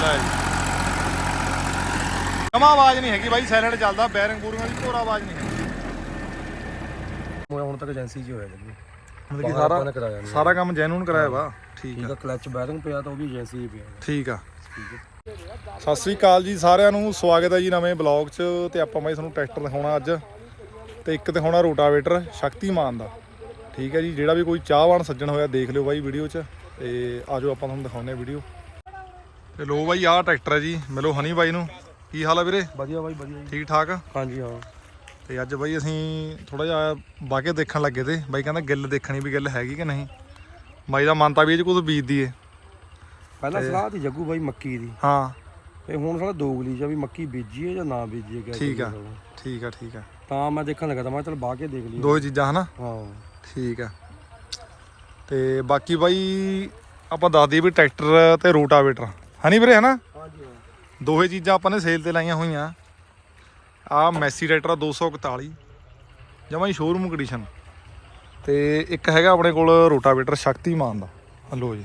ਲੈ ਜੀ। ਜਮਾ ਆਵਾਜ਼ ਨਹੀਂ ਹੈਗੀ ਬਾਈ ਸਾਇਲੈਂਟ ਚੱਲਦਾ ਬੈਰਿੰਗ ਬੂਰਿੰਗ ਦੀ ਕੋਈ ਆਵਾਜ਼ ਨਹੀਂ ਹੈਗੀ। ਹੁਣ ਤੱਕ ਏਜੰਸੀ 'ਚ ਹੀ ਹੋਇਆ ਜੀ। ਮਤਲਬ ਕਿ ਨੇ ਸਾਰਾ ਕਰਾਇਆ ਨਹੀਂ। ਸਾਰਾ ਕੰਮ ਜੈਨੂਨ ਕਰਾਇਆ ਵਾ। ਠੀਕ ਠੀਕ ਆ। ਆ ਕਲਚ ਬੈਰਿੰਗ ਪਿਆ ਤਾਂ ਉਹ ਵੀ ਏਜੰਸੀ 'ਚ ਪਿਆ। ਠੀਕ ਆ। ਠੀਕ ਹੈ ਸਤਿ ਸ੍ਰੀ ਅਕਾਲ ਜੀ ਸਾਰਿਆਂ ਨੂੰ ਸਵਾਗਤ ਹੈ ਜੀ ਨਵੇਂ ਬਲੌਗ 'ਚ ਤੇ ਆਪਾਂ ਮੈਂ ਤੁਹਾਨੂੰ ਟਰੈਕਟਰ ਦਿਖਾਉਣਾ ਅੱਜ। ਤੇ ਇੱਕ ਦਿਖਾਉਣਾ ਰੋਟਾਵੇਟਰ ਸ਼ਕਤੀਮਾਨ ਦਾ। ਠੀਕ ਹੈ ਜੀ ਜਿਹੜਾ ਵੀ ਕੋਈ ਚਾਹਵਾਨ ਸੱਜਣ ਹੋਇਆ ਦੇਖ ਲਿਓ ਬਾਈ ਵੀਡੀਓ 'ਚ ਤੇ ਆਜੋ ਆਪਾਂ ਤੁਹਾਨੂੰ ਦਿਖਾਉਂਦੇ ਆ ਵੀਡੀਓ। ਤੇ ਲੋ ਬਾਈ ਆਹ ਟਰੈਕਟਰ ਹੈ ਜੀ ਮਿਲੋ ਹਨੀ ਬਾਈ ਨੂੰ। ਕੀ ਹਾਲ ਆ ਵੀਰੇ? ਵਧੀਆ ਬਾਈ ਵਧੀਆ ਠੀਕ ਠਾਕ? ਹਾਂਜੀ ਹਾਂ। ਤੇ ਅੱਜ ਬਾਈ ਅਸੀਂ ਥੋੜਾ ਜਿਹਾ ਬਾਗੇ ਦੇਖਣ ਲੱਗੇ ਤੇ ਬਾਈ ਕਹਿੰਦਾ ਗਿੱਲ ਦੇਖਣੀ ਵੀ ਗਿੱਲ ਹੈਗੀ ਕਿ ਨਹੀਂ। ਬਾਈ ਦਾ ਮਨ ਤਾਂ ਵੀ ਇਹ 'ਚ ਕੁਝ ਬੀਜ ਦੀਏ ਪਹਿਲਾਂ ਸਲਾਹ ਤੀ ਜੱਗੂ ਬਾਈ ਮੱਕੀ ਦੀ। ਹਾਂ। ਤੇ ਹੁਣ ਸਾਲਾ ਦੋਗਲੀ ਜਾਂ ਵੀ ਮੱਕੀ ਬੀਜੀਏ ਜਾਂ ਨਾ ਬੀਜੀਏ ਕਿਆ ਠੀਕ ਆ। ਕਰੀਏ। ਠੀਕ ਆ ਠੀਕ ਆ। ਤਾਂ ਮੈਂ ਦੇਖਣ ਲੱਗਾ ਤਾਂ ਮੈਂ ਚਲ ਬਾਹ ਕੇ ਦੇਖ ਲਈ ਦੋ ਹੀ ਚੀਜ਼ਾਂ ਹਨਾ? ਹਾਂ। ਠੀਕ ਆ। ਤੇ ਬਾਕੀ ਬਾਈ ਆਪਾਂ ਦੱਸ ਦਈਏ ਵੀ ਟਰੈਕਟਰ ਤੇ ਰੋਟਾਵੇਟਰ। ਹਨੀ ਵੀਰੇ ਹਨਾ? ਹਾਂਜੀ ਹਾਂ। ਦੋਹੇ ਚੀਜ਼ਾਂ ਆਪਾਂ ਨੇ ਸੇਲ ਤੇ ਲਾਈਆਂ ਹੋਈਆਂ। ਆ ਮੈਸੀ ਟਰੈਕਟਰ ਆ 241 ਜਮਾਂ ਹੀ ਸ਼ੋਰੂਮ ਕੰਡੀਸ਼ਨ ਤੇ ਇੱਕ ਹੈਗਾ ਆਪਣੇ ਕੋਲ ਰੋਟਾਵੇਟਰ ਸ਼ਕਤੀਮਾਨ ਦਾ। ਹਲੋ ਜੀ।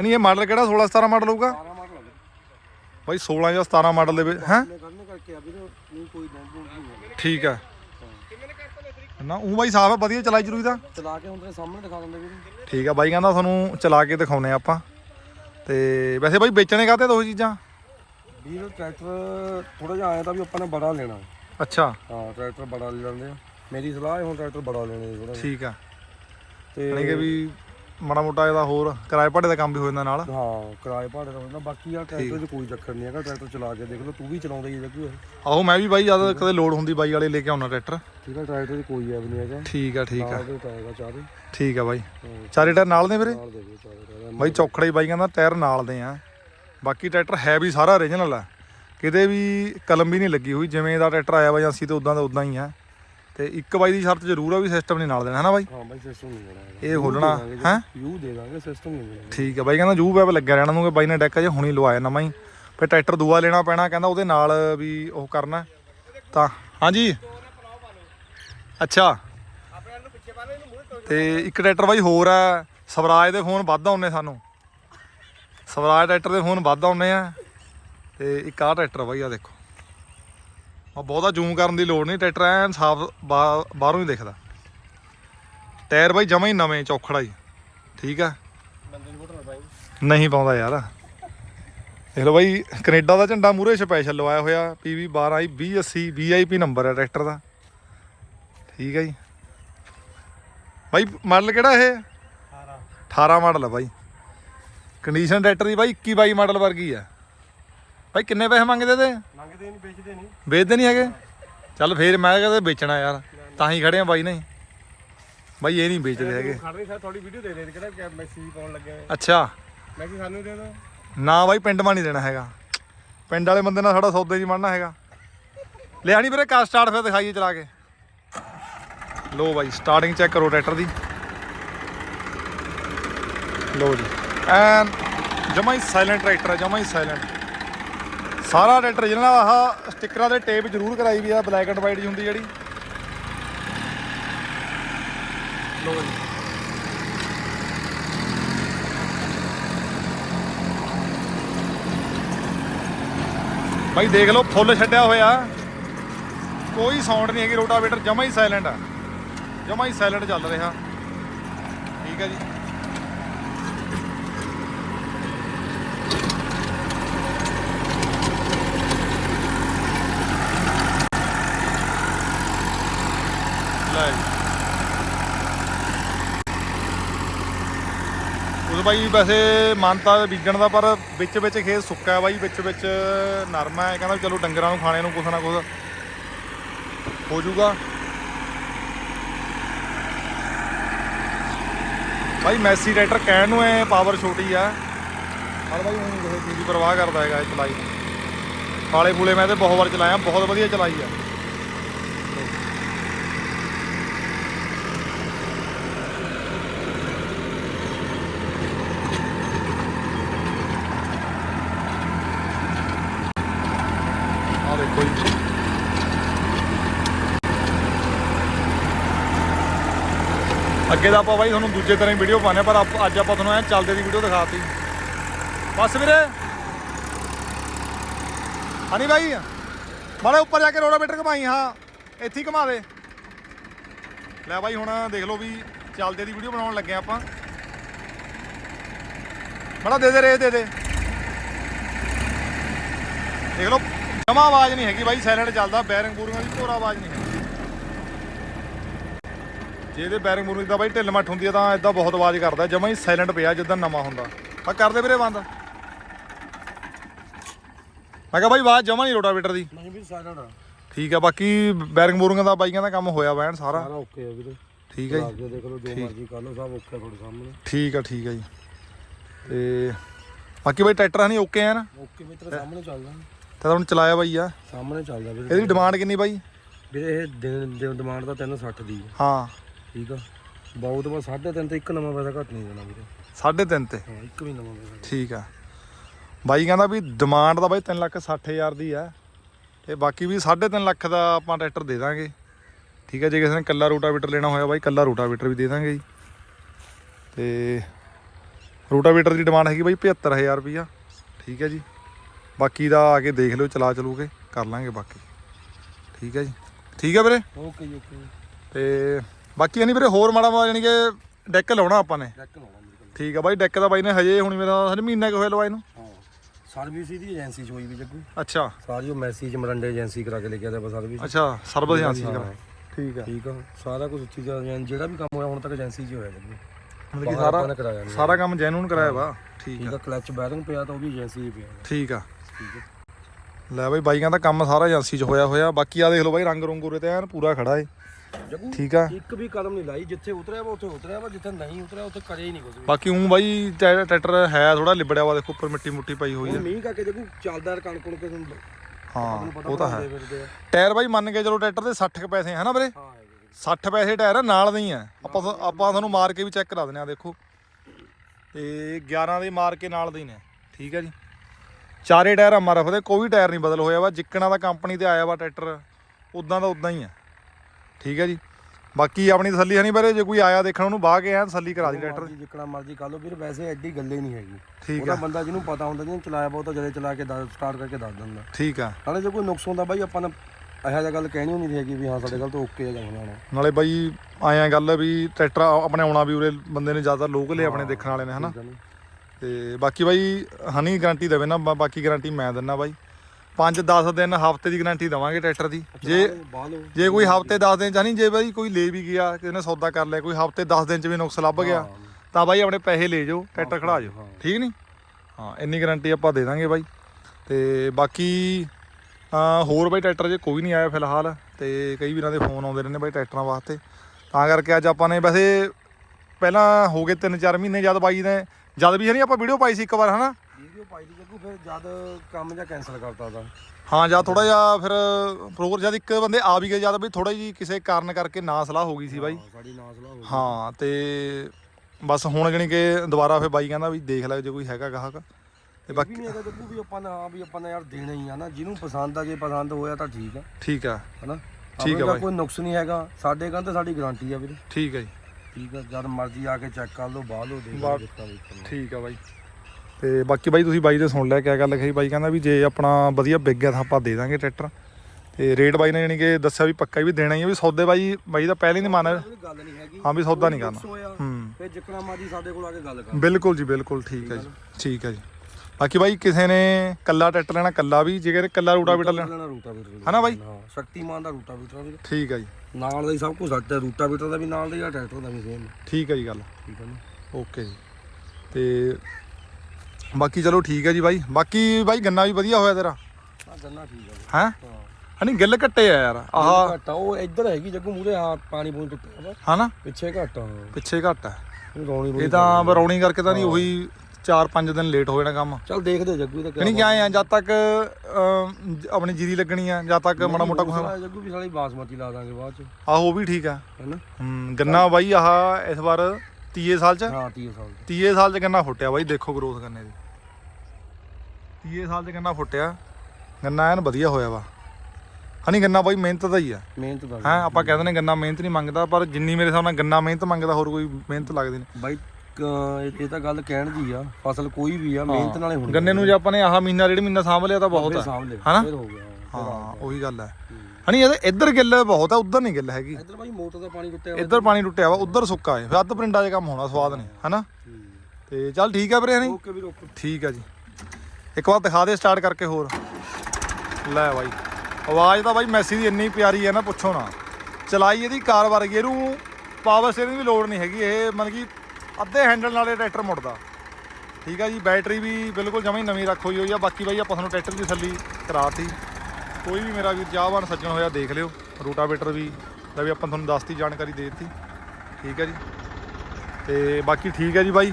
ਨਹੀਂ ਇਹ ਮਾਡਲ ਕਿਹੜਾ 16 17 ਮਾਡਲ ਹੋਊਗਾ? 12 ਮਾਡਲ ਆ ਬਾਈ 16 ਜਾਂ 17 ਮਾਡਲ ਦੇ ਵਿੱਚ ਹੈ? ਠੀਕ ਆ। ਨਾ ਉਹ ਬਾਈ ਸਾਫ਼ ਹੈ ਵਧੀਆ ਚਲਾਈ ਚਲੂਈ ਦਾ ਚਲਾ ਕੇ ਹੁਣ ਸਾਹਮਣੇ ਦਿਖਾ ਦਿੰਦੇ ਵੀਰੇ। ਠੀਕ ਆ ਬਾਈ ਕਹਿੰਦਾ ਤੁਹਾਨੂੰ ਚਲਾ ਕੇ ਦਿਖਾਉਨੇ ਆਪਾਂ। ਤੇ ਵੈਸੇ ਬਾਈ ਵੇਚਣੇ ਕਾਤੇ ਦੋ ਚੀਜ਼ਾਂ? ਵੀਰ ਟਰੈਕਟਰ ਥੋੜਾ ਜਿਹਾ ਆਇਆ ਤਾਂ ਵੀ ਆਪਾਂ ਨੇ ਬੜਾ ਲੈਣਾ। ਅੱਛਾ। ਹਾਂ ਟਰੈਕਟਰ ਬੜਾ ਲੈ ਲੈਂਦੇ ਆ। ਮੇਰੀ ਸਲਾਹ ਹੈ ਹੁਣ ਟਰੈਕਟਰ ਬੜਾ ਲੈਣੇ ਥੋੜਾ ਠੀਕ ਆ। ਤੇ ਯਾਨੀ ਕਿ ਵੀ ਮਾੜਾ ਮੋਟਾ ਇਹਦਾ ਹੋਰ ਕਿਰਾਏ ਭਾੜੇ ਦਾ ਕੰਮ ਵੀ ਹੋ ਜਾਂਦਾ ਨਾਲ। ਹਾਂ ਕਿਰਾਏ ਭਾੜੇ ਦਾ ਹੁੰਦਾ। ਬਾਕੀ ਆ ਟਰੈਕਟਰ 'ਚ ਕੋਈ ਚੱਕਰ ਨਹੀਂ ਹੈਗਾ ਟਰੈਕਟਰ ਚਲਾ ਕੇ ਦੇਖ ਲਓ ਤੂੰ ਵੀ ਚਲਾਉਂਦਾ ਹੀ ਹੈ ਜੱਗੂ ਆਹੋ ਮੈਂ ਵੀ ਬਾਈ ਜਦ ਕਦੇ ਲੋਡ ਹੁੰਦੀ ਬਾਈ ਵਾਲੇ ਲੈ ਕੇ ਆਉਣਾ ਟਰੈਕਟਰ। ਠੀਕ ਆ ਟਰੈਕਟਰ 'ਚ ਕੋਈ ਐਬ ਨਹੀਂ ਹੈਗਾ। ਠੀਕ ਆ ਠੀਕ ਆ। ਚਾਰੇ। ਠੀਕ ਆ ਬਾਈ। ਚਾਰੇ ਟਾਇਰ ਨਾਲ ਨੇ ਵੀਰੇ? ਬਾਈ ਚੌਖੜਾ ਬਾਈ ਕਹਿੰਦਾ ਟਾਇਰ ਨਾਲ ਦੇ ਆ। ਬਾਕੀ ਟਰੈਕਟਰ ਹੈ ਵੀ ਸਾਰਾ ਓਰੀਜਨਲ ਆ। ਕਿਤੇ ਵੀ ਕਲਮ ਵੀ ਨਹੀਂ ਲੱਗੀ ਹੋਈ ਜਿਵੇਂ ਦਾ ਟਰੈਕਟਰ ਆਇਆ ਬਾਈ ਅਸੀਂ ਤੇ ਉਦਾਂ ਦਾ ਉਦਾਂ ਹੀ ਆ। ਤੇ ਇੱਕ ਬਾਈ ਦੀ ਸ਼ਰਤ ਜ਼ਰੂਰ ਆ ਵੀ ਸਿਸਟਮ ਨਹੀਂ ਨਾਲ ਦੇਣਾ ਹਨਾ ਬਾਈ? ਹਾਂ ਬਾਈ ਸਿਸਟਮ ਨਹੀਂ ਦੇਣਾ ਹੈਗਾ। ਇਹ ਖੋਲਣਾ ਹੈ? ਯੂ ਦੇ ਦਾਂਗੇ ਸਿਸਟਮ ਨਹੀਂ ਦੇਣਾ। ਠੀਕ ਹੈ ਬਾਈ ਕਹਿੰਦਾ ਜੂ ਵੈਬ ਲੱਗਿਆ ਰਹਿਣਾ ਨੂੰ ਬਾਈ ਨੇ ਡੈਕ ਜੇ ਹੁਣੀ ਲਵਾਇਆ ਨਵਾਂ ਹੀ ਫਿਰ ਟਰੈਕਟਰ ਦੂਆ ਲੈਣਾ ਪੈਣਾ ਕਹਿੰਦਾ ਉਹਦੇ ਨਾਲ ਵੀ ਉਹ ਕਰਨਾ। ਤਾਂ ਹਾਂਜੀ? ਅੱਛਾ। ਤੇ ਇੱਕ ਟਰੈਕਟਰ ਬਾਈ ਹੋਰ ਆ ਸਵਰਾਜ ਦੇ ਫੋਨ ਵੱਧ ਆਉਨੇ ਸਾਨੂੰ। ਸਵਰਾਜ ਟਰੈਕਟਰ ਦੇ ਫੋਨ ਵੱਧ ਆਉਨੇ ਆ। ਤੇ ਇੱਕ ਆਹ ਟਰੈਕਟਰ ਬਾਈ ਆ ਦੇਖੋ। ਆ ਬਹੁਤਾ ਜ਼ੂਮ ਕਰਨ ਦੀ ਲੋੜ ਨਹੀਂ, ਟਰੈਕਟਰ ਐਨ ਸਾਫ਼ ਬਾਹਰੋਂ ਹੀ ਦਿਖਦਾ। ਟਾਇਰ ਬਾਈ ਜਮਾ ਹੀ ਨਵੇਂ, ਚੌਖੜਾ ਹੀ। ਠੀਕ ਆ? ਨਹੀਂ ਪਾਉਂਦਾ ਯਾਰ। ਦੇਖ ਲਓ ਬਾਈ, ਕੈਨੇਡਾ ਦਾ ਝੰਡਾ ਮੂਰੇ ਸਪੈਸ਼ਲ ਲਵਾਇਆ ਹੋਇਆ PV 12 2080 VIP ਨੰਬਰ ਹੈ ਟਰੈਕਟਰ ਦਾ। ਠੀਕ ਹੈ ਜੀ। ਬਾਈ ਮਾਡਲ ਕਿਹੜਾ ਇਹ? 18 ਮਾਡਲ ਹੈ ਬਾਈ। ਕੰਡੀਸ਼ਨ ਟਰੈਕਟਰ ਦੀ ਬਾਈ 21 22 ਮਾਡਲ ਵਰਗੀ ਆ। ਬਾਈ, ਕਿੰਨੇ ਪੈਸੇ ਮੰਗਦੇ ਤੇ? ਨਹੀਂ ਵੇਚਦੇ ਨਹੀਂ। ਵੇਚਦੇ ਨਹੀਂ ਹੈਗੇ? ਚੱਲ ਫੇਰ ਮੈਂ ਕਹਿੰਦਾ ਵੇਚਣਾ ਯਾਰ ਤਾਂ ਹੀ ਖੜੇ ਆ ਬਾਈ ਨਹੀਂ। ਬਾਈ ਇਹ ਨਹੀਂ ਵੇਚਦੇ ਹੈਗੇ। ਖੜ ਨਹੀਂ ਸਰ ਤੁਹਾਡੀ ਵੀਡੀਓ ਦੇ ਦੇ ਕਿਹੜਾ ਕਿ ਮੈਸੇਜ ਪਾਉਣ ਲੱਗੇ ਹੋਏ? ਅੱਛਾ। ਮੈਂ ਕਿ ਸਾਨੂੰ ਦੇ ਦੋ ਨਾ ਬਾਈ ਪਿੰਡ ਮਾ ਨਹੀਂ ਦੇਣਾ ਹੈਗਾ। ਪਿੰਡ ਵਾਲੇ ਬੰਦੇ ਨਾਲ ਸਾਡਾ ਸੌਦੇ 'ਚ ਮੜਨਾ ਹੈਗਾ। ਲਿਆਣੀ ਵੀਰੇ ਕਾਰ ਸਟਾਰਟ ਫਿਰ ਦਿਖਾਈਏ ਚਲਾ ਕੇ। ਲੋ ਬਾਈ ਸਟਾਰਟਿੰਗ ਚੈੱਕ ਕਰੋ ਟਰੈਕਟਰ ਦੀ। ਲੋ ਜੀ। ਐਨ ਜਮਾ ਹੀ ਸਾਇਲੈਂਟ ਟਰੈਕਟਰ ਹੈ ਜਮਾ ਹੀ ਸਾਇਲੈਂਟ ਸਾਰਾ ਟਰੈਕਟਰ ਜਿਹਨਾਂ ਦਾ ਆਹ ਸਟਿੱਕਰਾਂ ਦੇ ਟੇਪ ਜ਼ਰੂਰ ਕਰਾਈ ਵੀ ਆ ਬਲੈਕ ਐਂਡ ਵਾਈਟ ਜੀ ਹੁੰਦੀ ਜਿਹੜੀ। ਲੋ ਜੀ। ਬਾਈ ਦੇਖ ਲਓ, ਫੁੱਲ ਛੱਡਿਆ ਹੋਇਆ। ਕੋਈ ਸਾਊਂਡ ਨਹੀਂ ਹੈਗੀ, ਰੋਟਾਵੇਟਰ ਜਮਾ ਹੀ ਸਾਇਲੈਂਟ ਆ। ਜਮਾ ਹੀ ਸਾਇਲੈਂਟ ਚੱਲ ਰਿਹਾ। ਠੀਕ ਹੈ ਜੀ ਲੈ ਜੀ ਉਹ ਬਾਈ, ਵੈਸੇ ਮਨ ਤਾਂ ਬੀਜਣ ਦਾ, ਪਰ ਵਿੱਚ ਵਿੱਚ ਖੇਤ ਸੁੱਕਾ ਹੈ ਬਾਈ, ਵਿੱਚ ਵਿੱਚ ਨਰਮ ਹੈ। ਕਹਿੰਦਾ ਚਲੋ ਡੰਗਰਾਂ ਨੂੰ ਖਾਣੇ ਨੂੰ ਕੁਛ ਨਾ ਕੁਛ ਹੋ ਜਾਊਗਾ। ਬਾਈ, ਮੈਸੀ ਟਰੈਕਟਰ ਕਹਿਣ ਨੂੰ ਐ ਪਾਵਰ ਛੋਟੀ ਆ। ਪਰ ਬਾਈ, ਹੁਣ ਕਿਸੇ ਦੀ ਪਰਵਾਹ ਕਰਦਾ ਹੈਗਾ ਇਹ ਚਲਾਈ ਫਾਲੇ ਫੂਲੇ ਮੈਂ ਤੇ ਬਹੁਤ ਵਾਰ ਚਲਾਇਆ, ਬਹੁਤ ਵਧੀਆ ਚਲਾਈ ਆ ਦੇਖੋ ਜੀ ਅੱਗੇ ਦਾ ਆਪਾਂ ਬਾਈ ਤੁਹਾਨੂੰ ਦੂਜੇ ਤਰ੍ਹਾਂ ਦੀ ਵੀਡੀਓ ਪਾਉਂਦੇ ਹਾਂ, ਪਰ ਆਪ- ਅੱਜ ਆਪਾਂ ਤੁਹਾਨੂੰ ਐ ਚੱਲਦੇ ਦੀ ਵੀਡੀਓ ਦਿਖਾਤੀ। ਬਸ ਵੀਰੇ। ਹਨੀ ਬਾਈ। ਮਾੜੇ ਉੱਪਰ ਜਾ ਕੇ ਰੋਡੋਮੀਟਰ ਘਮਾਈ ਹਾਂ। ਇੱਥੇ ਹੀ ਘਮਾ ਦੇ। ਲੈ ਬਾਈ ਹੁਣ ਦੇਖ ਲਓ ਵੀ ਚੱਲਦੇ ਦੀ ਵੀਡੀਓ ਬਣਾਉਣ ਲੱਗੇ ਆਪਾਂ। ਬੜਾ ਦੇ ਦੇ ਰੇ ਦੇ ਦੇ। ਦੇਖ ਲਓ ਜਮਾ ਆਵਾਜ਼ ਨਹੀਂ ਹੈਗੀ ਬਾਈ ਸਾਇਲੈਂਟ ਚੱਲਦਾ ਬੈਰਿੰਗ ਬੂਰਿੰਗਾਂ ਦੀ ਘੋਰ ਆਵਾਜ਼ ਨਹੀਂ ਹੈ ਜੇ ਇਹਦੇ ਬੈਰਿੰਗ ਬੂਰਿੰਗ ਦਾ ਬਾਈ ਢਿੱਲ ਮੱਠ ਹੁੰਦੀ ਆ ਤਾਂ ਇਦਾਂ ਬਹੁਤ ਆਵਾਜ਼ ਕਰਦਾ ਜਮਾ ਹੀ ਸਾਇਲੈਂਟ ਪਿਆ ਜਿੱਦਾਂ ਨਵਾਂ ਹੁੰਦਾ। ਆ ਕਰਦੇ ਵੀਰੇ ਬੰਦ। ਮੈਂ ਕਿਹਾ ਬਾਈ ਆਵਾਜ਼ ਜਮਾ ਨਹੀਂ ਰੋਟਾਵੇਟਰ ਦੀ। ਨਹੀਂ ਵੀ ਸਾਰਾ ਠੀਕ ਆ ਬਾਕੀ ਬੈਰਿੰਗ ਬੂਰਿੰਗਾਂ ਦਾ ਬਾਈਕਾਂ ਦਾ ਕੰਮ ਹੋਇਆ ਵੈਣ ਸਾਰਾ। ਸਾਰਾ ਓਕੇ ਆ ਵੀਰੇ। ਠੀਕ ਹੈ ਜੀ। ਦੇਖ ਲਓ ਜੋ ਮਰਜ਼ੀ ਕਰ ਲਓ ਸਭ ਓਕੇ ਆ ਤੁਹਾਡੇ ਸਾਹਮਣੇ। ਠੀਕ ਆ ਠੀਕ ਆ ਜੀ। ਤੇ ਬਾਕੀ ਬਾਈ ਟਰੈਕਟਰ ਨਹੀਂ ਓਕੇ ਆ ਨਾ? ਓਕੇ ਮਿੱਤਰ ਸਾਹਮਣੇ ਚੱਲਦਾ। ਤੇ ਹੁਣ ਚਲਾਇਆ ਬਾਈ ਆ। ਸਾਹਮਣੇ ਚੱਲਦਾ ਵੀਰੇ। ਇਹਦੀ ਡਿਮਾਂਡ ਕਿੰਨੀ ਬਾਈ? ਵੀਰੇ ਇਹ ਦਿਨ ਦਿਨ ਡਿਮਾਂਡ ਤਾਂ 360 ਦੀ ਹੈ ਹਾਂ। ਠੀਕ ਆ। ਬਹੁਤ ਬਸ 3.5 ਤੇ ਇੱਕ ਨਵਾਂ ਪੈਸਾ ਘੱਟ ਨਹੀਂ ਦੇਣਾ ਵੀਰੇ। 3.5 ਤੇ? ਹਾਂ ਇੱਕ ਵੀ ਨਵਾਂ ਪੈਸਾ ਠੀਕ ਆ। ਬਾਈ ਕਹਿੰਦਾ ਵੀ ਡਿਮਾਂਡ ਤਾਂ ਬਾਈ 3 ਲੱਖ 60 ਹਜ਼ਾਰ ਦੀ ਆ। ਤੇ ਬਾਕੀ ਵੀ 3.5 ਲੱਖ ਦਾ ਆਪਾਂ ਟਰੈਕਟਰ ਦੇ ਦਾਂਗੇ। ਠੀਕ ਹੈ ਜੇ ਕਿਸੇ ਨੇ ਕੱਲਾ ਰੋਟਾਵੇਟਰ ਲੈਣਾ ਹੋਇਆ ਬਾਈ ਕੱਲਾ ਰੋਟਾਵੇਟਰ ਵੀ ਦੇ ਦਾਂਗੇ ਜੀ। ਤੇ ਰੋਟਾਵੇਟਰ ਦੀ ਡਿਮਾਂਡ ਹੈਗੀ ਬਾਈ 75000 ਰੁਪਈਆ। ਠੀਕ ਹੈ ਜੀ। ਬਾਕੀ ਦਾ ਆ ਕੇ ਦੇਖ ਲਿਓ ਚਲਾ ਚਲੂ ਕੇ ਕਰ ਲਾਂਗੇ ਬਾਕੀ। ਠੀਕ ਹੈ ਜੀ। ਠੀਕ ਹੈ ਵੀਰੇ? ਓਕੇ ਜੀ ਓਕੇ ਤੇ ਬਾਕੀ ਨਹੀਂ ਵੀਰੇ ਹੋਰ ਮਾੜਾ ਮਾੜਾ ਯਾਨੀ ਕਿ ਡੈਕ ਲਾਉਣਾ ਆਪਾਂ ਨੇ। ਚੈੱਕ ਲਾਉਣਾ ਮੇਰੇ ਕੋਲ ਠੀਕ ਆ ਬਾਈ ਡੈਕ ਦਾ ਬਾਈ ਨੇ ਹਜੇ ਹੁਣ ਮੇਰਾ ਹਜੇ ਮਹੀਨਾ ਕੁ ਹੋਇਆ ਨੂੰ ਹਾਂ ਸਰਵਿਸ ਇਹਦੀ ਏਜੰਸੀ ਚ ਹੋਈ ਵੀ ਜੱਗੂ। ਅੱਛਾ। ਸਾਰੀ ਉਹ ਮੈਸੇਜ ਮਰੰਡੇ ਏਜੰਸੀ ਕਰਾ ਕੇ ਲੈ ਕੇ ਆਇਆ ਬਸ ਸਰਵਿਸ ਅੱਛਾ ਸਰਵਿਸ ਏਜੰਸੀ ਕਰਾ ਠੀਕ ਆ। ਠੀਕ ਆ ਸਾਰਾ ਕੁਝ ਉੱਚੀ ਜਾ ਜਿਹੜਾ ਵੀ ਕੰਮ ਹੋਇਆ ਹੁਣ ਤੱਕ ਏਜੰਸੀ 'ਚ ਹੀ ਹੋਇਆ ਜੱਗੂ। ਮਤਲਬ ਕਿ ਬਾਹਰ ਆਪਾਂ ਸਾਰਾ ਨੇ ਕਰਾਇਆ ਨਹੀਂ। ਸਾਰਾ ਕੰਮ ਜੈਨੂਨ ਕਰਾਇਆ ਵਾ। ਠੀਕ ਠੀਕ ਆ। ਆ ਕਲਚ ਬੈਰਿੰਗ ਪਿਆ ਤਾਂ ਉਹ ਵੀ ਏਜੰਸੀ 'ਚ ਹੀ ਪਿਆ। ਠੀਕ ਆ। ਠੀਕ ਆ। ਲੈ ਬਾਈ ਬਾਈਕਾਂ ਦਾ ਕੰਮ ਸਾਰਾ ਏਜੰਸੀ 'ਚ ਹੋਇਆ ਹੋਇਆ। ਬਾਕੀ ਆ ਦੇਖ ਲਓ ਬਾਈ ਰੰਗ ਰੁੰਗ ਉਰੇ ਤੇ ਐਨ ਪੂਰਾ ਖੜਾ ਏ। ਜੱਗੂ ਠੀਕ ਆ। ਇੱਕ ਵੀ ਕਦਮ ਨਹੀਂ ਲਾਈ ਜਿੱਥੇ ਉਤਰਿਆ ਵਾ ਉੱਥੇ ਉਤਰਿਆ ਵਾ ਜਿੱਥੇ ਨਹੀਂ ਉਤਰਿਆ ਉੱਥੇ ਕਰੇ ਹੀ ਨਹੀਂ ਕੁਝ ਵੀ। ਬਾਕੀ ਉਹ ਬਾਈ ਟਰੈ- ਟਰੈਕਟਰ ਹੈ ਥੋੜਾ ਲਿਬੜਿਆ ਵਾ ਦੇਖੋ ਉੱਪਰ ਮਿੱਟੀ ਮੁੱਟੀ ਪਈ ਹੋਈ ਹੁਣ ਆ। ਮੀਂਹ ਕਰਕੇ ਜੱਗੂ ਚੱਲਦਾ ਕਣਕ ਕੁਣਕ ਨੂੰ ਹਾਂ ਉਹ ਤਾਂ ਹੈ। ਟਾਇਰ ਬਾਈ ਮੰਨ ਕੇ ਚਲੋ ਟਰੈਕਟਰ ਦੇ 60 ਕੁ ਪੈਸੇ ਹੈ ਨਾ ਵੀਰੇ? ਹਾਂ ਹੈ ਜੱਗੂ। 60 ਪੈਸੇ ਟਾਇਰ ਆ, ਨਾਲ ਦੇ ਹੀ ਆ। ਆਪਾਂ ਆਪਾਂ ਤੁਹਾਨੂੰ ਮਾਰ ਕੇ ਵੀ ਚੈੱਕ ਕਰਾ ਦਿੰਦੇ ਆ ਦੇਖੋ। ਤੇ 11 ਦੇ ਮਾਰ ਕੇ ਨਾਲ ਦੇ ਹੀ ਨੇ ਠੀਕ ਹੈ ਜੀ। ਚਾਰੇ ਟਾਇਰ ਆ ਮਰਫ ਦੇ ਕੋਈ ਟਾਇਰ ਨਹੀਂ ਬਦਲ ਹੋਇਆ ਵਾ ਜਿੱਕਣਾ ਦਾ ਕੰਪਨੀ ਤੇ ਆਇਆ ਵਾ ਟਰੈਕਟਰ ਉਦਾਂ ਦਾ ਉਦਾਂ ਹੀ ਆ। ਠੀਕ ਹੈ ਜੀ। ਬਾਕੀ ਆਪਣੀ ਤਸੱਲੀ ਹੈ ਨਹੀਂ ਬਾਰੇ ਜੇ ਕੋਈ ਆਇਆ ਦੇਖਣ ਉਹਨੂੰ ਬਾਹ ਕੇ ਐ ਤਸੱਲੀ ਕਰਾ ਦੀ ਟਰੈਕਟਰ। ਮਰਜ਼ੀ ਜਿੱਕਣਾ ਮਰਜ਼ੀ ਕਰ ਲਓ ਵੀਰ ਵੈਸੇ ਐਡੀ ਗੱਲੇ ਨਹੀਂ ਹੈਗੀ। ਠੀਕ ਉਹਦਾ ਬੰਦਾ ਜਿਹਨੂੰ ਪਤਾ ਹੁੰਦਾ ਜਿਹਨੇ ਚਲਾਇਆ ਬਹੁਤ ਜਦੇ ਚਲਾ ਕੇ ਸਟਾਰਟ ਕਰਕੇ ਦੱਸ ਦਿੰਦਾ। ਠੀਕ ਆ। ਨਾਲੇ ਜੇ ਕੋਈ ਨੁਕਸ ਹੁੰਦਾ ਬਾਈ ਆਪਾਂ ਨੇ ਇਹੋ ਜਿਹਾ ਗੱਲ ਕਹਿਣੀ ਨਹੀਂ ਹੈਗੀ ਵੀ ਹਾਂ ਸਾਡੇ ਗੱਲ ਤੋਂ ਓਕੇ ਆ ਜਾਂ ਹੋਣਾ ਨਾਲੇ ਬਾਈ ਆਇਆ ਗੱਲ ਵੀ ਟਰੈਕਟਰ ਆਪਣੇ ਆਉਣਾ ਵੀ ਉਰੇ ਬੰਦੇ ਨੇ ਜ਼ਿਆਦਾ ਲੋਕਲ ਆਪਣੇ ਦੇਖਣ ਵਾਲੇ ਨੇ ਹਨਾ? ਤੇ ਬਾਕੀ ਬਾਈ ਹਨੀ ਗਾਰੰਟੀ ਦੇਵੇ ਨਾ ਬਾਕੀ ਗਾਰੰਟੀ ਮੈਂ ਦਿੰਨਾ ਬਾਈ। 5-10 ਦਿਨ ਹਫ਼ਤੇ ਦੀ ਗਾਰੰਟੀ ਦਵਾਂਗੇ ਟਰੈਕਟਰ ਦੀ। ਜੇ ਜੇ ਕੋਈ ਹਫ਼ਤੇ 10 ਦਿਨ ਚ ਨਹੀਂ ਜੇ ਬਾਈ ਕੋਈ ਲੈ ਵੀ ਗਿਆ ਕਿਸੇ ਨੇ ਸੌਦਾ ਕਰ ਲਿਆ ਕੋਈ ਹਫ਼ਤੇ 10 ਦਿਨ ਚ ਵੀ ਨੁਕਸ ਲੱਭ ਗਿਆ ਤਾਂ ਬਾਈ ਆਪਣੇ ਪੈਸੇ ਲੈ ਜਾਓ ਟਰੈਕਟਰ ਖੜਾ ਜਾਓ। ਠੀਕ ਨਹੀਂ? ਹਾਂ ਇੰਨੀ ਗਾਰੰਟੀ ਆਪਾਂ ਦੇ ਦਾਂਗੇ ਬਾਈ। ਤੇ ਬਾਕੀ ਹੋਰ ਬਾਈ ਟਰੈਕਟਰ ਜੇ ਕੋਈ ਨਹੀਂ ਆਇਆ ਫਿਲਹਾਲ ਤੇ ਕਈ ਵੀਰਾਂ ਦੇ ਫੋਨ ਆਉਂਦੇ ਰਹਿੰਦੇ ਬਾਈ ਟਰੈਕਟਰਾਂ ਵਾਸਤੇ। ਤਾਂ ਕਰਕੇ ਅੱਜ ਆਪਾਂ ਨੇ ਵੈਸੇ ਪਹਿਲਾਂ ਹੋ ਗਏ 3-4 ਮਹੀਨੇ ਜਦ ਬਾਈ ਨੇ ਜਦ ਵੀ ਹਨੀ ਆਪਾਂ ਵੀਡੀਓ ਪਾਈ ਸੀ ਇੱਕ ਵਾਰ ਹਨਾ? ਵੀਡੀਓ ਪਾਈ ਦੀ ਜੱਗੂ ਫਿਰ ਜਦ ਕੰਮ ਜਾਂ ਕੈਨਸਲ ਕਰਤਾ ਦਾ ਹਾਂ ਜਾਂ ਥੋੜਾ ਜਿਹਾ ਫਿਰ ਪ੍ਰੋਗਰ ਜਦ ਇੱਕ ਬੰਦੇ ਆ ਵੀ ਗਏ ਜਦ ਵੀ ਥੋੜਾ ਜੀ ਕਿਸੇ ਕਾਰਨ ਕਰਕੇ ਨਾ ਸਲਾਹ ਹੋ ਗਈ ਸੀ ਬਾਈ। ਸਾਡੀ ਹੋ ਹਾਂ ਤੇ ਬਸ ਹੁਣ ਜਣੀ ਕਿ ਦੁਬਾਰਾ ਫਿਰ ਬਾਈ ਕਹਿੰਦਾ ਵੀ ਦੇਖ ਲੈ ਜੇ ਕੋਈ ਹੈਗਾ ਗਾਹਕ। ਤੇ ਬਾਕੀ ਨਹੀਂ ਹੈਗਾ ਜੱਗੂ ਵੀ ਆਪਾਂ ਨੇ ਹਾਂ ਵੀ ਆਪਾਂ ਨੇ ਯਾਰ ਦੇਣਾ ਹੀ ਆ ਨਾ। ਜਿਹਨੂੰ ਪਸੰਦ ਆ ਜੇ ਪਸੰਦ ਹੋਇਆ ਤਾਂ ਠੀਕ ਆ। ਠੀਕ ਆ। ਹਨਾ? ਠੀਕ ਆ ਬਾਈ। ਕੋਈ ਨੁਕਸ ਨਹੀਂ ਹੈਗਾ। ਸਾਡੇ ਕੰਨ ਤੇ ਸਾਡੀ ਗਾਰੰਟੀ ਆ ਵੀਰੇ। ਠੀਕ ਹੈ ਜੀ। ਠੀਕ ਆ ਜਦ ਮਰਜ਼ੀ ਆ ਕੇ ਚੈੱਕ ਕਰ ਲਓ ਬਾਹ ਲਓ ਦੇਖ ਲਓ ਵੀ। ਠੀਕ ਆ ਬਾਈ। ਤੇ ਬਾਕੀ ਬਾਈ ਤੁਸੀਂ ਬਾਈ ਦੇ ਸੁਣ ਲਿਆ ਕਿਆ ਗੱਲ ਕਹੀ। ਬਾਈ ਕਹਿੰਦਾ ਵੀ ਜੇ ਆਪਣਾ ਵਧੀਆ ਵਿਕ ਗਿਆ ਤਾਂ ਆਪਾਂ ਦੇ ਦਾਂਗੇ ਟਰੈਕਟਰ। ਤੇ ਰੇਟ ਬਾਈ ਨੇ ਜਾਣੀ ਕਿ ਦੱਸਿਆ ਵੀ ਪੱਕਾ ਵੀ ਦੇਣਾ ਹੀ ਆ ਵੀ ਸੌਦੇ ਬਾਈ ਬਾਈ ਦਾ ਪਹਿਲੇ ਨਹੀਂ ਮੰਨ। ਗੱਲ ਨਹੀਂ ਹੈਗੀ। ਹਾਂ ਵੀ ਸੌਦਾ ਨਹੀਂ ਕਰਨਾ। ਹੂੰ। ਫਿਰ ਜਿੱਕਣਾ ਮਰਜ਼ੀ ਸਾਡੇ ਕੋਲ ਆ ਕੇ ਗੱਲ ਕਰ। ਬਿਲਕੁਲ ਜੀ ਬਿਲਕੁਲ ਠੀਕ ਹੈ ਜੀ ਠੀਕ ਹੈ ਜੀ। ਬਾਕੀ ਬਾਈ ਕਿਸੇ ਨੇ ਕੱਲਾ ਟਰੈਕਟਰ ਲੈਣਾ ਕੱਲਾ ਵੀ ਜੇ ਕਹਿੰਦੇ ਕੱਲਾ ਰੂਟਾਵੀਟਰ ਲੈਣਾ। ਲੈਣਾ ਹਨਾ ਬਾਈ? ਹਾਂ ਸ਼ਕਤੀਮਾਨ ਦਾ ਰੂਟਾਵੀਟਰ ਵੀਰੇ। ਠੀਕ ਹੈ ਜੀ। ਨਾਲ ਦਾ ਹੀ ਸਭ ਕੁਝ ਸੱਚ ਹੈ ਰੂਟਾਵੀਟਰ ਦਾ ਵੀ ਨਾਲ ਦਾ ਹੀ ਟਰੈਕਟਰ ਦਾ ਵੀ ਸੇਮ ਠੀਕ ਹੈ ਜੀ ਗੱਲ। ਠੀਕ ਹੈ ਨਾ? ਓਕੇ ਜੀ। ਤੇ ਬਾਕੀ ਚਲੋ ਠੀਕ ਹੈ ਜੀ ਬਾਈ। ਬਾਕੀ ਬਾਈ ਗੰਨਾ ਵੀ ਵਧੀਆ ਹੋਇਆ ਤੇਰਾ। ਆ ਗੰਨਾ ਠੀਕ ਹੈ? ਹੈ। ਹਣੀ ਗਿੱਲ ਕੱਟੇ ਆ ਯਾਰ। ਆਹ ਘੱਟ ਉਹ ਇੱਧਰ ਹੈਗੀ ਜੱਗੂ ਮੂਰੇ ਆ ਪਾਣੀ ਪੂਣੀ ਟੁੱਟਿਆ ਹਨਾ? ਪਿੱਛੇ ਘੱਟ ਪਿੱਛੇ ਘੱਟ ਇਹ ਤਾਂ ਬਰੌਣੀ ਕਰਕੇ ਤਾਂ ਨਹੀਂ ਉਹੀ 4-5 ਦਿਨ ਲੇਟ ਹੋ ਜਾਣਾ ਕੰਮ। ਚੱਲ ਦੇਖਦੇ ਜੱਗੂ ਦਾ ਨਹੀਂ ਕਿਹਾ ਆ ਜਦ ਤੱਕ ਆਪਣੀ ਜੀਰੀ ਲੱਗਣੀ ਆ ਜਦ ਤੱਕ ਮਾੜਾ ਮੋਟਾ ਕੁਛ ਜੱਗੂ ਵੀ ਸਾਲੀ ਬਾਸਮਤੀ ਲਾ ਦਾਂਗੇ ਬਾਅਦ ਚ। ਆਹ ਉਹ ਵੀ ਠੀਕ ਆ। ਹੈਨਾ ਗੰਨਾ ਬਾਈ ਆਹ ਇਸ ਵਾਰ 30 ਸਾਲ ਚ? ਹਾਂ 30 ਸਾਲ ਦਾ 30 ਸਾਲ ਚ ਗੰਨਾ ਫੁੱਟਿਆ ਬਾਈ ਦੇਖੋ ਗਰੋਥ ਗੰਨੇ ਦੀ। 30 ਸਾਲ ਚ ਗੰਨਾ ਫੁੱਟਿਆ। ਗੰਨਾ ਐਨ ਵਧੀਆ ਹੋਇਆ ਵਾ। ਹਣੀ ਗੰਨਾ ਬਾਈ ਮਿਹਨਤ ਦਾ ਹੀ ਆ। ਮਿਹਨਤ ਦਾ ਹੈ ਆਪਾਂ ਕਹਿੰਦੇ ਨੇ ਗੰਨਾ ਮਿਹਨਤ ਨਹੀਂ ਮੰਗਦਾ ਪਰ ਜਿੰਨੀ ਮੇਰੇ ਹਿਸਾਬ ਨਾਲ ਗੰਨਾ ਮਿਹਨਤ ਮੰਗਦਾ ਹੋਰ ਕੋਈ ਮਿਹਨਤ ਲੱਗਦੀ ਨਹੀਂ। ਬਾਈ ਇਹ ਇਹ ਤਾਂ ਗੱਲ ਕਹਿਣ ਦੀ ਆ ਫਸਲ ਕੋਈ ਵੀ ਆ ਮਿਹਨਤ ਨਾਲੇ ਹੁੰਦੀ ਗੰਨੇ ਨੂੰ ਜੇ ਆਪਾਂ ਨੇ ਆਹ ਮਹੀਨਾ ਡੇਢ ਮਹੀਨਾ ਸਾਂਭ ਲਿਆ ਤਾਂ ਬਹੁਤ ਆ। ਸਾਂਭ ਲਿਆ ਹਨਾ? ਫਿਰ ਹੋ ਗਿਆ ਹਾਂ ਉਹੀ ਗੱਲ ਹੈ। ਹਣੀ ਇਹਦੇ ਇੱਧਰ ਗਿੱਲ ਬਹੁਤ ਆ ਉੱਧਰ ਨਹੀਂ ਗਿੱਲ ਹੈਗੀ। ਇਧਰ ਭਾਈ ਮੋਟਰ ਦਾ ਪਾਣੀ ਟੁੱਟਿਆ ਇੱਧਰ ਪਾਣੀ ਟੁੱਟਿਆ ਵਾ ਉੱਧਰ ਸੁੱਕਾ ਹੈ। ਫਿਰ ਅੱਧ ਪਰਿੰਡਾ 'ਚ ਕੰਮ ਹੋਣਾ ਸਵਾਦ ਨਹੀਂ ਹਨਾ? ਤੇ ਚੱਲ ਠੀਕ ਆ ਵੀਰੇ ਹਣੀ? ਓਕੇ ਵੀ ਰੋਕ ਠੀਕ ਆ ਜੀ। ਇੱਕ ਵਾਰ ਦਿਖਾ ਦੇ ਸਟਾਰਟ ਕਰਕੇ ਹੋਰ। ਲੈ ਬਾਈ ਆਵਾਜ਼ ਤਾਂ ਬਾਈ ਮੈਸੀ ਦੀ ਇੰਨੀ ਪਿਆਰੀ ਹੈ ਨਾ ਪੁੱਛੋ ਨਾ। ਚਲਾਈ ਇਹਦੀ ਕਾਰ ਵਰਗੀ ਇਹਨੂੰ ਪਾਵਰ ਸਟੀਅਰਿੰਗ ਦੀ ਲੋੜ ਨਹੀਂ ਹੈਗੀ ਇਹ ਮਤਲਬ ਕਿ ਅੱਧੇ ਹੈਂਡਲ ਨਾਲੇ ਟਰੈਕਟਰ ਮੁੜਦਾ। ਠੀਕ ਆ ਜੀ ਬੈਟਰੀ ਵੀ ਬਿਲਕੁਲ ਜਮਾਂ ਹੀ ਨਵੀਂ ਰੱਖ ਹੋਈ ਹੋਈ ਆ ਬਾਕੀ ਬਾਈ ਆਪਾਂ ਤੁਹਾਨੂੰ ਟਰੈਕਟਰ ਦੀ ਥੱਲੀ ਕਰਾਤੀ। ਕੋਈ ਵੀ ਮੇਰਾ ਵੀਰ ਚਾਹਵਾਨ ਸੱਜਣ ਹੋਇਆ ਦੇਖ ਲਿਓ, ਰੋਟਾਵੇਟਰ ਵੀ ਦਾ ਵੀ ਆਪਾਂ ਤੁਹਾਨੂੰ ਦੱਸਤੀ, ਜਾਣਕਾਰੀ ਦੇ ਦਿੱਤੀ। ਠੀਕ ਹੈ ਜੀ। ਤੇ ਬਾਕੀ ਠੀਕ ਹੈ ਜੀ ਬਾਈ।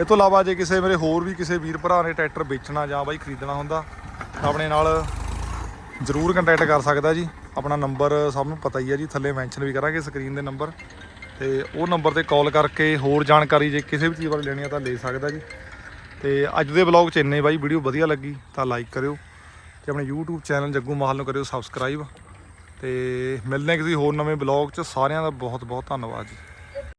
ਇਹ ਤੋਂ ਇਲਾਵਾ ਜੇ ਕਿਸੇ ਮੇਰੇ ਹੋਰ ਵੀ ਕਿਸੇ ਵੀਰ ਭਰਾ ਨੇ ਟਰੈਕਟਰ ਵੇਚਣਾ ਜਾਂ ਬਾਈ ਖਰੀਦਣਾ ਹੁੰਦਾ, ਤਾਂ ਆਪਣੇ ਨਾਲ ਜ਼ਰੂਰ ਕੰਟੈਕਟ ਕਰ ਸਕਦਾ ਜੀ। ਆਪਣਾ ਨੰਬਰ ਸਭ ਨੂੰ ਪਤਾ ਹੀ ਹੈ ਜੀ, ਥੱਲੇ ਮੈਂਸ਼ਨ ਵੀ ਕਰਾਂਗੇ ਸਕਰੀਨ ਦੇ ਨੰਬਰ। ਤੇ ਉਹ ਨੰਬਰ ਤੇ ਕਾਲ ਕਰਕੇ ਹੋਰ ਜਾਣਕਾਰੀ ਜੇ ਕਿਸੇ ਵੀ ਚੀਜ਼ ਬਾਰੇ ਲੈਣੀ ਆ ਤਾਂ ਲੈ ਸਕਦਾ ਜੀ। ਤੇ ਅੱਜ ਦੇ ਵਲੌਗ 'ਚ ਇੰਨੇ ਬਾਈ ਵੀਡੀਓ ਵਧੀਆ ਲੱਗੀ ਤਾਂ ਲਾਈਕ ਕਰਿਓ। ਤੇ ਆਪਣੇ YouTube ਚੈਨਲ ਜੱਗੂ ਮਾਹਲ ਨੂੰ ਕਰਿਓ ਸਬਸਕ੍ਰਾਈਬ ਤੇ ਮਿਲਦੇ ਹਾਂ ਕਿਸੇ ਹੋਰ ਨਵੇਂ ਵਲੌਗ 'ਚ। ਸਾਰਿਆਂ ਦਾ ਬਹੁਤ ਬਹੁਤ ਧੰਨਵਾਦ ਜੀ।